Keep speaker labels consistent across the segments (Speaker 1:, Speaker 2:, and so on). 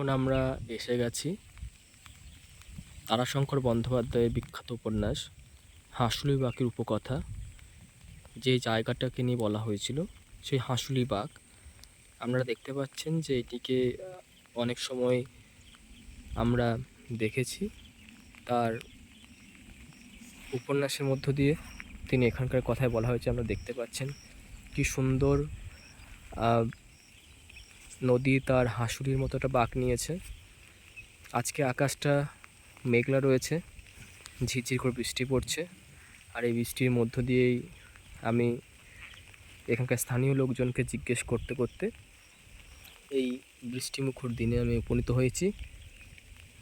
Speaker 1: এখন আমরা এসে গেছি, তারাশঙ্কর বন্দ্যোপাধ্যায়ের বিখ্যাত উপন্যাস হাঁসুলি বাঘের উপকথা, যে জায়গাটাকে নিয়ে বলা হয়েছিল, সেই হাঁসুলি বাঘ আপনারা দেখতে পাচ্ছেন যে এটিকে অনেক সময় আমরা দেখেছি। তার উপন্যাসের মধ্য দিয়ে তিনি এখানকার কথায় বলা হয়েছে, আমরা দেখতে পাচ্ছেন কি সুন্দর নদী তার হাঁসুলির মতো একটা বাঁক নিয়েছে। আজকে আকাশটা মেঘলা রয়েছে, ঝিরঝির করে বৃষ্টি পড়ছে। আর এই বৃষ্টির মধ্য দিয়েই আমি এখানকার স্থানীয় লোকজনকে জিজ্ঞেস করতে করতে এই বৃষ্টিমুখর দিনে আমি উপনীত হয়েছি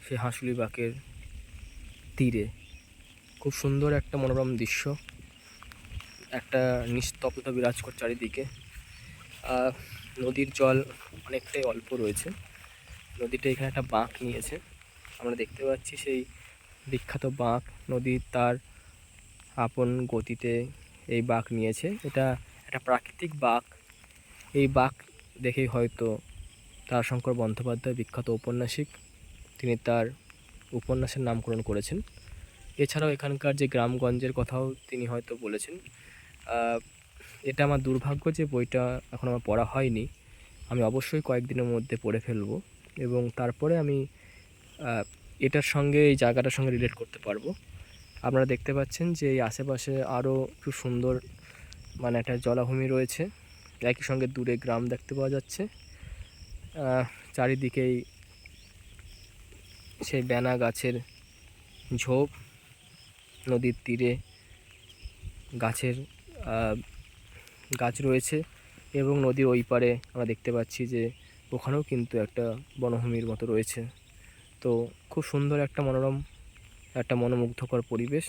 Speaker 1: সে হাঁসুলি বাঁকের তীরে। খুব সুন্দর একটা মনোরম দৃশ্য, একটা নিস্তব্ধতা বিরাজ করছে চারিদিকে নদীর জল অনেকটাই অল্প রয়েছে। নদীটা এখানে একটা বাঁক নিয়েছে। আমরা দেখতে পাচ্ছি সেই বিখ্যাত বাঁক। নদীর তার আপন গতিতে এই বাঁক নিয়েছে। এটা একটা প্রাকৃতিক বাঁক। এই বাঁক দেখেই হয়তো তারাশঙ্কর বন্দ্যোপাধ্যায় বিখ্যাত ঔপন্যাসিক তিনি তার উপন্যাসের নামকরণ করেছেন। এছাড়াও এখানকার যে গ্রামগঞ্জের কথাও তিনি হয়তো বলেছেন। এটা আমার দুর্ভাগ্য যে বইটা এখন আমার পড়া হয়নি। আমি অবশ্যই কয়েকদিনের মধ্যে পড়ে ফেলব এবং তারপরে আমি এটার সঙ্গে, এই জায়গাটার সঙ্গে রিলেট করতে পারব। আপনারা দেখতে পাচ্ছেন যে, এই আশেপাশে আরও খুব সুন্দর মানে একটা জলাভূমি রয়েছে। একই সঙ্গে দূরে গ্রাম দেখতে পাওয়া যাচ্ছে। চারিদিকেই সেই ব্যানা গাছের ঝোপ, নদীর তীরে গাছের গাছ রয়েছে। এবং নদীর ওই পারে আমরা দেখতে পাচ্ছি যে ওখানেও কিন্তু একটা বনভূমির মতো রয়েছে। তো খুব সুন্দর একটা মনোরম, একটা মনোমুগ্ধকর পরিবেশ।